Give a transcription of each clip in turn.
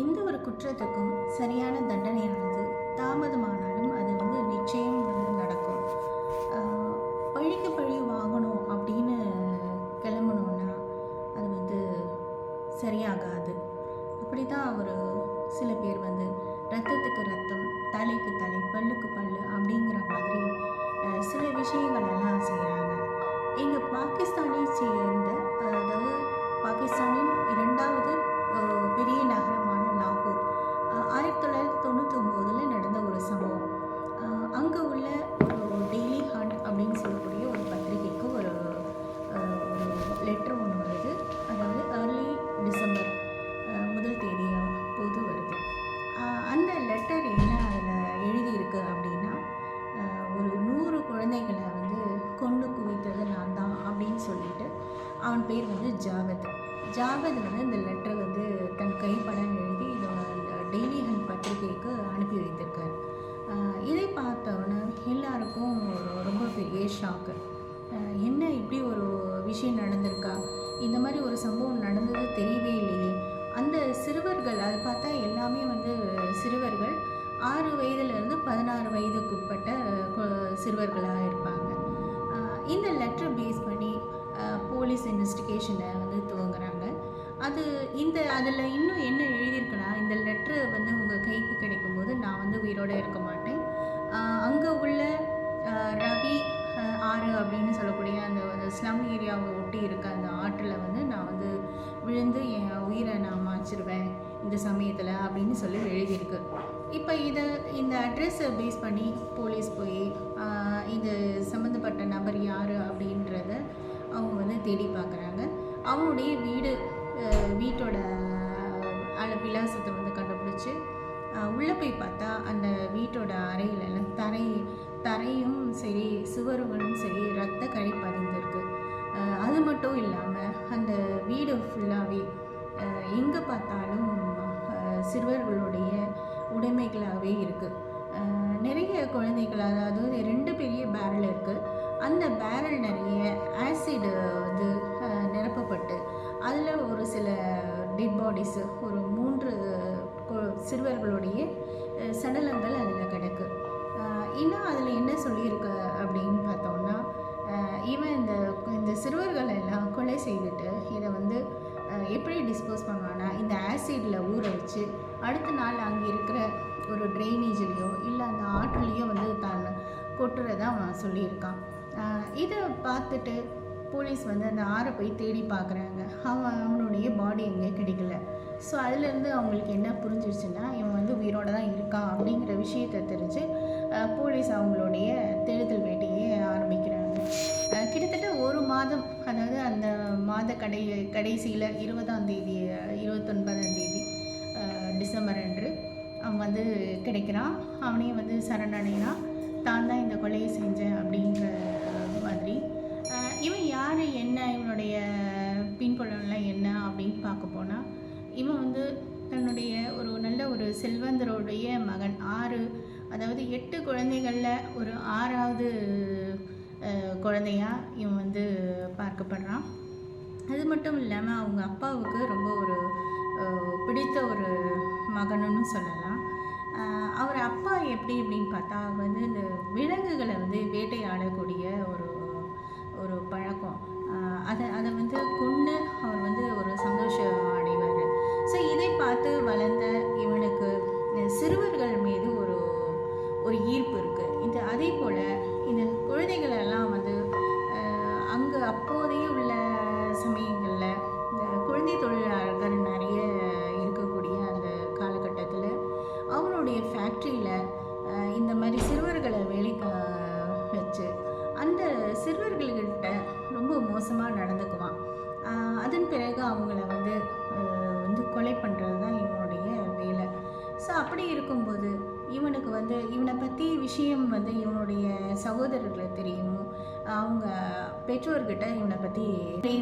எந்த ஒரு குற்றத்துக்கும் சரியான தண்டனையானது தாமதமானாலும் அது வந்து நிச்சயம் வந்து நடக்கும். பழிக்கு பழி வாங்கணும் அப்படின்னு கிளம்பணுன்னா அது வந்து சரியாகாது. அப்படி தான் ஒரு சில பேர் வந்து ரத்தத்துக்கு ரத்தம் தலைக்கு தலை பல்லுக்கு பல்லு அப்படிங்கிற மாதிரி சில விஷயங்கள் ஷாக்கு என்ன இப்படி ஒரு விஷயம் நடந்திருக்கா? இந்த மாதிரி ஒரு சம்பவம் நடந்தது தெரியவே இல்லையே. அந்த சிறுவர்கள் அது பார்த்தா எல்லாமே வந்து சிறுவர்கள் ஆறு வயதுலேருந்து பதினாறு வயதுக்குட்பட்ட சிறுவர்களாக இருப்பாங்க. இந்த லெட்டர் பேஸ் பண்ணி போலீஸ் இன்வெஸ்டிகேஷனை வந்து துவங்குறாங்க. அது இந்த அதில் இன்னும் என்ன எழுதியிருக்குன்னா இந்த லெட்ரு வந்து உங்கள் கைக்கு கிடைக்கும்போது நான் வந்து உயிரோடு இருக்க மாட்டேன். அங்கே உள்ள ரவி ஆறு அப்படின்னு சொல்லக்கூடிய அந்த ஸ்லம் ஏரியாவை ஒட்டி இருக்க அந்த ஆற்றில் வந்து நான் வந்து விழுந்து என் உயிரை நான் மாச்சிருவேன் இந்த சமயத்தில் அப்படின்னு சொல்லி எழுதியிருக்கு. இப்போ இதை இந்த அட்ரஸை பேஸ் பண்ணி போலீஸ் போய் இது சம்மந்தப்பட்ட நபர் யார் அப்படின்றத அவங்க வந்து தேடி பார்க்குறாங்க அவனுடைய வீடு வீட்டோட அள விலாசத்தை வந்து கண்டுபிடிச்சி உள்ளே போய் பார்த்தா அந்த வீட்டோட அறையிலலாம் எல்லாம் தரை தரையும் சரி சுவர்களும் சரி ரத்த கழி பதிந்திருக்கு அது மட்டும் இல்லாமல் அந்த வீடு ஃபுல்லாகவே எங்கே பார்த்தாலும் சிறுவர்களுடைய உடைமைகளாகவே இருக்குது நிறைய குழந்தைகள் அதாவது ரெண்டு பெரிய பேரல் இருக்குது அந்த பேரல் நிறைய ஆசிட் வந்து நிரப்பப்பட்டு அதில் ஒரு சில டெட் பாடிஸு ஒரு மூன்று சிறுவர்களுடைய சடலங்கள் அதில் கிடக்கு. இன்னும் அதில் என்ன சொல்லியிருக்கு அப்படின்னு பார்த்தோம்னா இவன் இந்த இந்த சிறுவர்களை எல்லாம் கொலை செய்துட்டு இதை வந்து எப்படி டிஸ்போஸ் பண்ணுவான்னா இந்த ஆசிடில் ஊற வச்சு அடுத்த நாள் அங்கே இருக்கிற ஒரு ட்ரைனேஜ்லேயோ இல்லை அந்த ஆற்றுலேயோ வந்து தான் கொட்டுறதா அவன் சொல்லியிருக்கான். இதை பார்த்துட்டு போலீஸ் வந்து அந்த ஆறை போய் தேடி பார்க்குறாங்க. அவன் அவனுடைய பாடி எங்கே கிடைக்கல. ஸோ அதுலேருந்து அவங்களுக்கு என்ன புரிஞ்சிருச்சுன்னா இவன் வந்து உயிரோட தான் இருக்கான் அப்படிங்கிற விஷயத்தை தெரிஞ்சு போலீஸ் அவங்களுடைய தேடுதல் வேட்டையை ஆரம்பிக்கிறாங்க. கிட்டத்தட்ட ஒரு மாதம் அதாவது அந்த மாத கடை கடைசியில் இருபதாம் தேதி இருபத்தொன்பதாம் தேதி டிசம்பர் அன்று அவன் வந்து கிடைக்கிறான். அவனையும் வந்து சரணடைகிறான் தான் தான் இந்த கொலையை செஞ்சேன் அப்படின்ற மாதிரி. இவன் யார் என்ன இவனுடைய பின்புலம்லாம் என்ன அப்படின்னு பார்க்க போனால் இவன் வந்து தன்னுடைய ஒரு நல்ல ஒரு செல்வந்தருடைய மகன். ஆறு அதாவது எட்டு குழந்தைகளில் ஒரு ஆறாவது குழந்தையாக குழந்தையா இவன் வந்து பார்க்கப்படுறான். அது மட்டும் இல்லாமல் அவங்க அப்பாவுக்கு ரொம்ப ஒரு பிடித்த ஒரு மகனுன்னு சொல்லலாம். அவர் அப்பா எப்படி அப்படின்னு பார்த்தா வந்து இந்த விலங்குகளை வந்து வேட்டையாடக்கூடிய ஒரு சகோதரர்களை தெரியுமோ தெரியும்? அவங்க பெற்றோர்கிட்ட இவனை பற்றி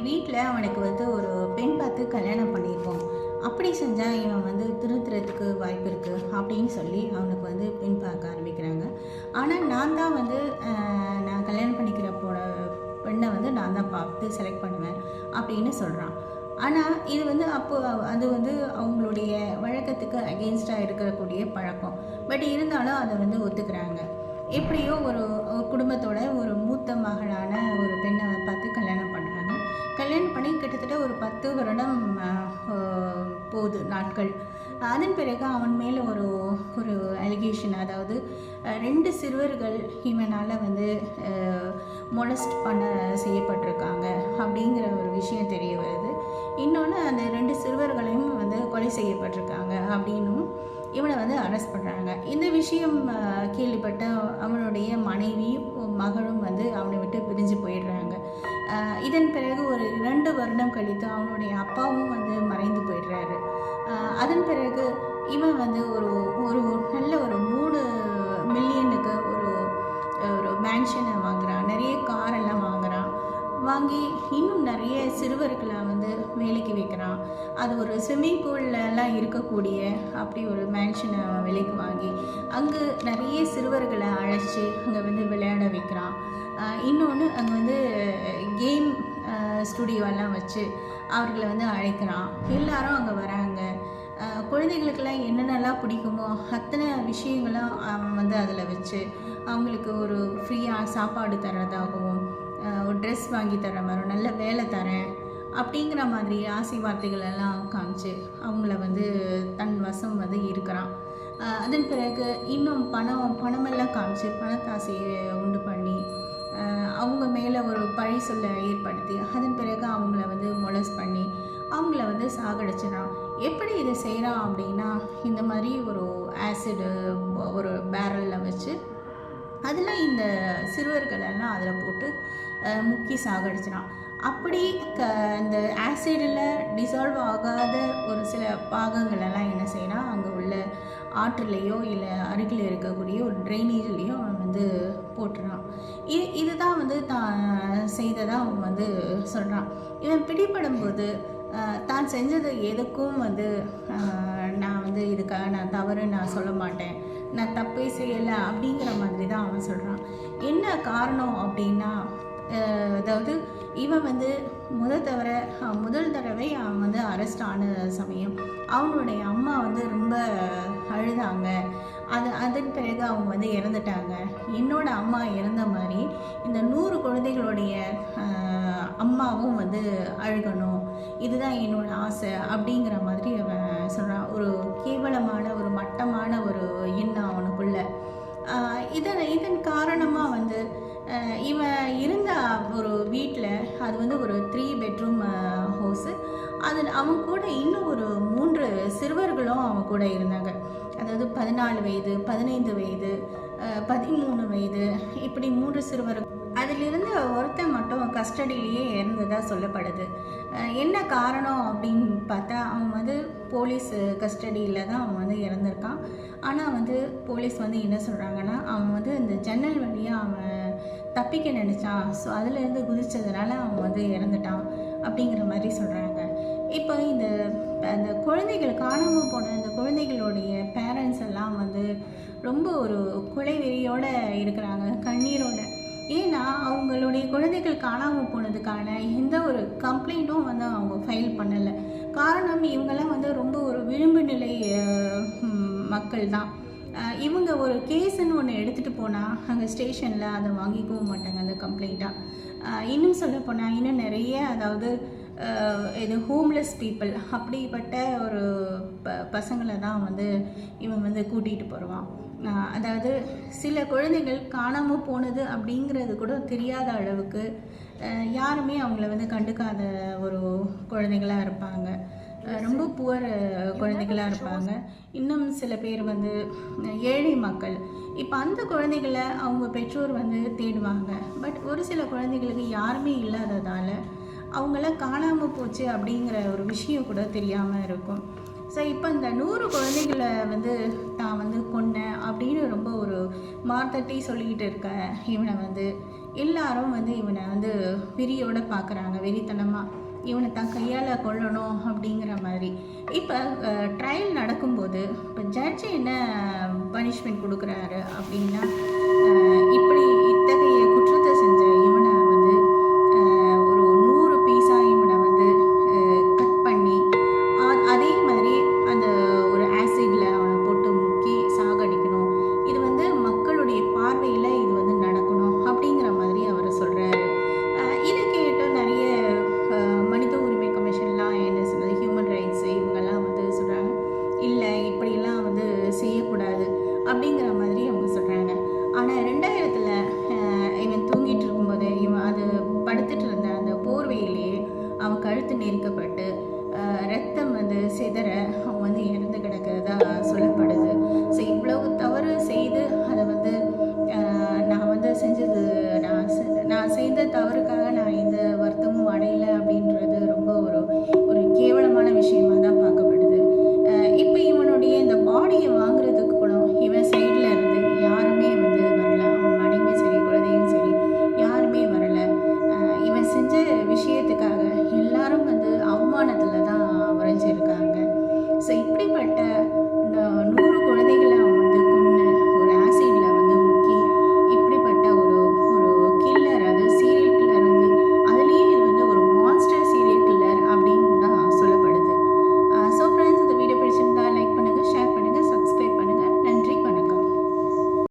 வீட்டில் அவனுக்கு வந்து ஒரு பெண் பார்த்து கல்யாணம் பண்ணியிருக்கோம். அப்படி செஞ்சால் இவன் வந்து திருத்துறதுக்கு வாய்ப்பு இருக்குது அப்படின்னு சொல்லி அவனுக்கு வந்து பெண் பார்க்க ஆரம்பிக்கிறாங்க. ஆனால் நான் தான் வந்து நான் கல்யாணம் பண்ணிக்கிற போட பெண்ணை வந்து நான் தான் பார்த்து செலக்ட் பண்ணுவேன் அப்படின்னு சொல்கிறான் ஆனால் இது வந்து அப்போ அது வந்து அவங்களுடைய வழக்கத்துக்கு அகெயின்ஸ்டாக இருக்கக்கூடிய பழக்கம். பட் இருந்தாலும் அதை வந்து ஒத்துக்கிறாங்க. எப்படியோ ஒரு ஒரு குடும்பத்தோட ஒரு மூத்த மகளான ஒரு பெண்ணை பார்த்து கல்யாணம் பண்ணுறாங்க கல்யாணம் பண்ணி கிட்டத்தட்ட ஒரு பத்து வருடம் போகுது நாட்கள். அதன் பிறகு அவன் மேலே ஒரு ஒரு அலிகேஷன் அதாவது ரெண்டு சிறுவர்கள் இவனால் வந்து மொலஸ்ட் பண்ண செய்யப்பட்டிருக்காங்க அப்படிங்கிற ஒரு விஷயம் தெரிய வருது. இன்னொன்று அந்த ரெண்டு சிறுவர்களையும் வந்து கொலை செய்யப்பட்டிருக்காங்க அப்படின்னும் இவனை வந்து அரெஸ்ட் பண்ணுறாங்க இந்த விஷயம் கேள்விப்பட்ட அவனுடைய மனைவியும் மகளும் வந்து அவனை விட்டு பிரிஞ்சு போயிடுறாங்க. இதன் பிறகு ஒரு இரண்டு வருடம் கழித்து அவனுடைய அப்பாவும் வந்து மறைந்து போயிடுறாரு. அதன் பிறகு இவன் வந்து ஒரு ஒரு நல்ல ஒரு மூணு மில்லியனுக்கு ஒரு ஒரு மேன்ஷனை வாங்கி இன்னும் நிறைய சிறுவர்களை வந்து வேலைக்கு வைக்கிறான். அது ஒரு ஸ்விம்மிங் பூல்லலாம் இருக்கக்கூடிய அப்படி ஒரு மேன்ஷனை விலைக்கு வாங்கி அங்கே நிறைய சிறுவர்களை அழைச்சி அங்கே வந்து விளையாட வைக்கிறான். இன்னொன்று அங்கே வந்து கேம் ஸ்டுடியோலாம் வச்சு அவர்களை வந்து அழைக்கிறான். எல்லாரும் அங்கே வராங்க. குழந்தைகளுக்கெல்லாம் என்னென்னலாம் பிடிக்குமோ அத்தனை விஷயங்களும் அவன் வந்து அதில் வச்சு அவங்களுக்கு ஒரு ஃப்ரீயாக சாப்பாடு தர்றதாகவும் ஒரு ட்ரெஸ் வாங்கி தர மாதிரி நல்ல வேலை தரேன் அப்படிங்கிற மாதிரி ஆசை வார்த்தைகள் எல்லாம் காமிச்சு அவங்கள வந்து தன் வசம் வந்து இருக்கிறான். அதன் பிறகு இன்னும் பணம் பணமெல்லாம் காமிச்சு பணத்தாசையை உண்டு பண்ணி அவங்க மேலே ஒரு பழி சொல்ல ஏற்படுத்தி அதன் பிறகு அவங்கள வந்து மொலஸ் பண்ணி அவங்கள வந்து சாகடிச்சிடறான். எப்படி இதை செய்கிறான் அப்படின்னா இந்த மாதிரி ஒரு ஆசிடு ஒரு பேரலில் வச்சு அதில் இந்த சிறுவர்கள் எல்லாம் அதில் போட்டு முக்கி சாகடிச்சிடான் அப்படி க அந்த ஆசிடில் டிசால்வ் ஆகாத ஒரு சில பாகங்கள் எல்லாம் என்ன செய்யறான் அங்கே உள்ள ஆற்றுலேயோ இல்லை அருகில் இருக்கக்கூடிய ஒரு ட்ரைனேஜ்லேயோ அவன் வந்து போட்டுறான். இது இதுதான் வந்து தான் செய்ததாக அவன் வந்து சொல்கிறான் இவன் பிடிபடும்போது தான் செஞ்சது எதுக்கும் வந்து நான் வந்து இதுக்காக நான் தவறு நான் சொல்ல மாட்டேன். நான் தப்பே செய்யலை அப்படிங்கிற மாதிரி தான் அவன் சொல்கிறான் என்ன காரணம் அப்படின்னா அதாவது இவன் வந்து முதல் தவிர முதல் தடவை அவன் வந்து அரெஸ்ட் ஆன சமயம் அவனுடைய அம்மா வந்து ரொம்ப அழுதாங்க. அது அதன் பிறகு அவங்க வந்து இறந்துட்டாங்க. என்னோட அம்மா இறந்த மாதிரி இந்த நூறு குழந்தைகளுடைய அம்மாவும் வந்து அழுகணும். இதுதான் என்னோட ஆசை அப்படிங்கிற மாதிரி அவன் சொல்கிறான் ஒரு கேவலமான ஒரு மட்டமான ஒரு அது வந்து ஒரு த்ரீ பெட்ரூம் ஹவுஸு அதில் அவன் கூட இன்னும் ஒரு மூன்று சிறுவர்களும் அவங்க கூட இருந்தாங்க. அதாவது பதினாலு வயது பதினைந்து வயது பதிமூணு வயது இப்படி மூன்று சிறுவர்கள். அதிலிருந்து ஒருத்தன் மட்டும் கஸ்டடியிலேயே இருந்ததாக சொல்லப்படுது. என்ன காரணம் அப்படின்னு பார்த்தா அவன் வந்து போலீஸ் கஸ்டடியில் தான் அவன் வந்து இறந்துருக்கான். ஆனால் வந்து போலீஸ் வந்து என்ன சொல்கிறாங்கன்னா அவன் வந்து இந்த ஜன்னல் வழியாக அவன் தப்பிக்க நினச்சான். ஸோ அதுலேருந்து குதிச்சதுனால அவன் வந்து இறந்துட்டான் அப்படிங்கிற மாதிரி சொல்கிறாங்க இப்போ இந்த அந்த குழந்தைகள் காணாமல் போன அந்த குழந்தைகளுடைய பேரண்ட்ஸ் எல்லாம் வந்து ரொம்ப ஒரு குலைவெறியோடு இருக்கிறாங்க கண்ணீரோட. ஏன்னா அவங்களுடைய குழந்தைகள் காணாமல் போனதுக்கான எந்த ஒரு கம்ப்ளைண்ட்டும் வந்து அவங்க ஃபைல் பண்ணலை. காரணம் இவங்கெல்லாம் வந்து ரொம்ப ஒரு விளிம்பு நிலை மக்கள் தான் இவங்க ஒரு கேஸுன்னு ஒன்று எடுத்துகிட்டு போனால் அங்கே ஸ்டேஷனில் அதை வாங்கிக்கவும் மாட்டாங்க அந்த கம்ப்ளைண்ட்டாக இன்னும் சொல்ல போனால் இன்னும் நிறைய அதாவது இது ஹோம்லெஸ் பீப்புள் அப்படிப்பட்ட ஒரு ப பசங்களை தான் வந்து இவன் வந்து கூட்டிகிட்டு போடுவான் அதாவது சில குழந்தைகள் காணாமல் போனது அப்படிங்கிறது கூட தெரியாத அளவுக்கு யாருமே அவங்கள வந்து கண்டுக்காத ஒரு குழந்தைகளாக இருப்பாங்க. ரொம்ப புவர் குழந்தைகளாக இருப்பாங்க. இன்னும் சில பேர் வந்து ஏழை மக்கள். இப்போ அந்த குழந்தைகளை அவங்க பெற்றோர் வந்து தேடுவாங்க. பட் ஒரு சில குழந்தைகளுக்கு யாருமே இல்லாததால் அவங்களாம் காணாமல் போச்சு அப்படிங்கிற ஒரு விஷயம் கூட தெரியாமல் இருக்கும். ஸோ இப்போ இந்த நூறு குழந்தைகளை வந்து தான் வந்து கொன்னேன் அப்படின்னு ரொம்ப ஒரு மார்த்தட்டி சொல்லிக்கிட்டு இருக்க இவனை வந்து எல்லாரும் வந்து இவனை வந்து வெறியோடு பார்க்குறாங்க வெறித்தனமாக இவனை தான் கையால் கொல்லணும் அப்படிங்கிற மாதிரி. இப்போ ட்ரையல் நடக்கும்போது இப்போ ஜட்ஜ் என்ன பனிஷ்மெண்ட் கொடுக்குறாரு அப்படின்னா செய்யக்கூடாது அப்படிங்கிற மாதிரி அவங்க சொல்கிறாங்க ஆனால் ரெண்டாயிரத்தில் இவன் தூங்கிட்டு இருக்கும்போது இவன் அது படுத்துட்டு இருந்த அந்த போர்வையிலேயே அவன் கழுத்து நெருக்கப்பட்டு ரத்தம் வந்து சிதற அவன் வந்து இறந்து கிடக்கிறதா சொல்லப்படுது. ஸோ இவ்வளவு தவறு செய்து அதை வந்து நான் வந்து செஞ்சது நான் நான் செய்த தவறுக்கு